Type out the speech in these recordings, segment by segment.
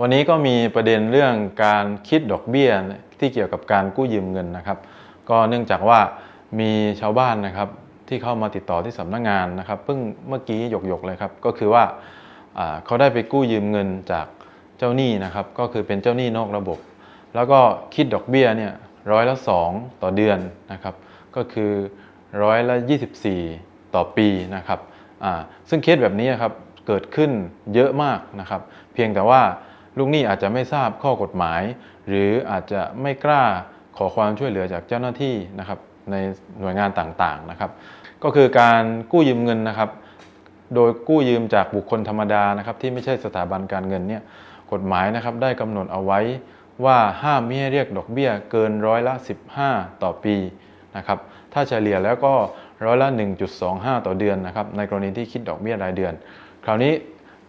วันนี้ก็มีประเด็นเรื่องการคิดดอกเบี้ยที่เกี่ยวกับการกู้ยืมเงินนะครับ ก็เนื่องจากว่ามีชาวบ้านนะครับที่เข้ามาติดต่อที่สำนักงานนะครับเพิ่งเมื่อกี้หยกๆเลยครับก็คือว่าเขาได้ไปกู้ยืมเงินจากเจ้าหนี้นะครับก็คือเป็นเจ้าหนี้นอกระบบ แล้วก็คิดดอกเบี้ยเนี่ยร้อยละ2ต่อเดือนนะครับก็คือร้อยละ24 ต่อปีนะครับซึ่งเคสแบบนี้ครับเกิดขึ้นเยอะมากนะครับ เพียงแต่ว่า ลูกหนี้อาจจะไม่ทราบข้อกฎหมาย หรืออาจจะไม่กล้าขอความช่วยเหลือจากเจ้าหน้าที่นะครับในหน่วยงานต่างๆนะครับ ก็คือการกู้ยืมเงินนะครับ โดยกู้ยืมจากบุคคลธรรมดานะครับที่ไม่ใช่สถาบันการเงินเนี่ยกฎหมายนะครับได้กำหนดเอาไว้ว่าห้ามไม่ให้เรียกดอกเบี้ยเกินร้อยละ 15 ต่อปีนะครับถ้าเฉลี่ยแล้วก็ร้อยละ 1.25 ต่อเดือนนะครับในกรณีที่คิดดอกเบี้ยรายเดือน คราวนี้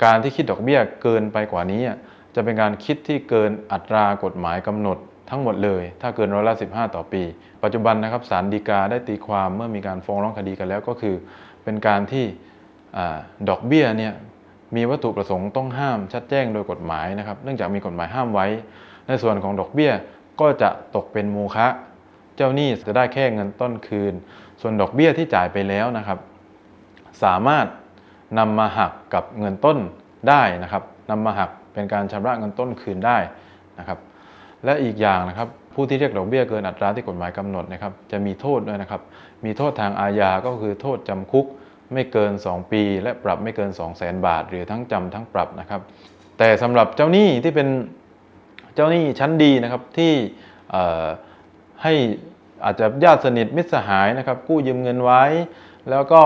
การที่คิดดอกเบี้ยเกินไปกว่านี้ จะเป็นการคิดที่เกินอัตรากฎหมายกำหนดทั้งหมดเลย ถ้าเกินร้อยละ15 ต่อปี ปัจจุบันนะครับศาลฎีกาได้ตีความเมื่อมีการฟ้องร้องคดีกันแล้วก็คือ เป็นการที่อดอกเบี้ยเนี่ยมีวัตถุประสงค์ต้องห้ามชัดแจ้งโดยกฎหมายนะครับเนื่องจากมีกฎหมายห้ามไว้ ในส่วนของดอกเบี้ยก็จะตกเป็นโมฆะเจ้าหนี้จะได้แค่เงินต้นคืน ส่วนดอกเบี้ยที่จ่ายไปแล้วนะครับ สามารถนำมาหักกับเงินต้นได้นะครับนำมาหัก เป็นการชำระเงินต้นคืนได้นะครับและอีกอย่างนะครับผู้ที่เรียกดอกเบี้ยเกินอัตราที่กฎหมายกำหนดนะครับจะมีโทษด้วยนะครับมีโทษทางอาญาก็คือโทษจำคุกไม่เกิน 2 ปี และปรับไม่เกิน 2 0 0แสนบาท หรือทั้งจำทั้งปรับนะครับ แต่สำหรับเจ้าหนี้ที่เป็นเจ้าหนี้ชั้นดีนะครับที่ให้อาจจะญาติสนิทมิตรสหายนะครับกู้ยืมเงินไว้ แล้วก็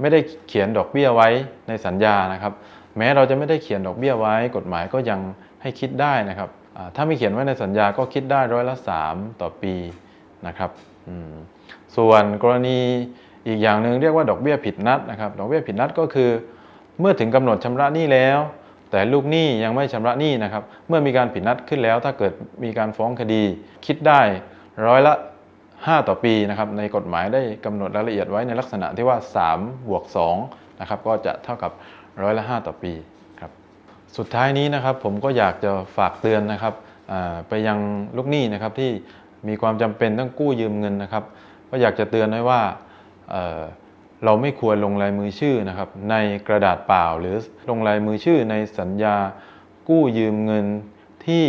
ไม่ได้เขียนดอกเบี้ยไว้ในสัญญานะครับ แม้เราจะไม่ได้เขียนดอกเบี้ยไว้ กฎหมายก็ยังให้คิดได้นะครับถ้าไม่เขียนไว้ในสัญญาก็คิดได้ร้อยละ 3 ต่อปีนะครับส่วนกรณีอีกอย่างหนึ่งเรียกว่าดอกเบี้ยผิดนัดนะครับดอกเบี้ยผิดนัดก็คือ เมื่อถึงกำหนดชำระหนี้แล้ว แต่ลูกหนี้ยังไม่ชำระหนี้นะครับ เมื่อมีการผิดนัดขึ้นแล้ว ถ้าเกิดมีการฟ้องคดี คิดได้ร้อยละ 5 ต่อปีนะครับในกฎหมายได้กำหนดรายละเอียดไว้ในลักษณะที่ว่า3บวก2นะครับก็จะเท่ากับ ร้อยละ 5 ต่อปีครับสุดท้ายนี้นะครับผมก็อยากจะฝากเตือนนะครับไปยังลูกหนี้นะครับที่มีความจำเป็นต้องกู้ยืมเงินนะครับ ก็อยากจะเตือนไว้ว่าเเราไม่ควรลงลายมือชื่อนะครับ ในกระดาษเปล่า หรือลงลายมือชื่อในสัญญากู้ยืมเงินที่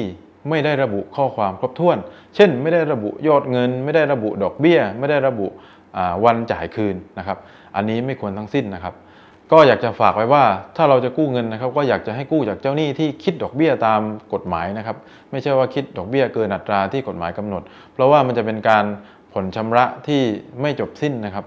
ไม่ได้ระบุข้อความครบถ้วน เช่น ไม่ได้ระบุยอดเงิน ไม่ได้ระบุดอกเบี้ย ไม่ได้ระบุวันจ่ายคืนนะครับ อันนี้ไม่ควรทั้งสิ้นนะครับ ก็อยากจะฝากไว้ว่าถ้าเราจะกู้เงินนะครับ ก็อยากจะให้กู้จากเจ้าหนี้ที่คิดดอกเบี้ยตามกฎหมายนะครับ ไม่ใช่ว่าคิดดอกเบี้ยเกินอัตราที่กฎหมายกำหนด เพราะว่ามันจะเป็นการผ่อนชำระที่ไม่จบสิ้นนะครับ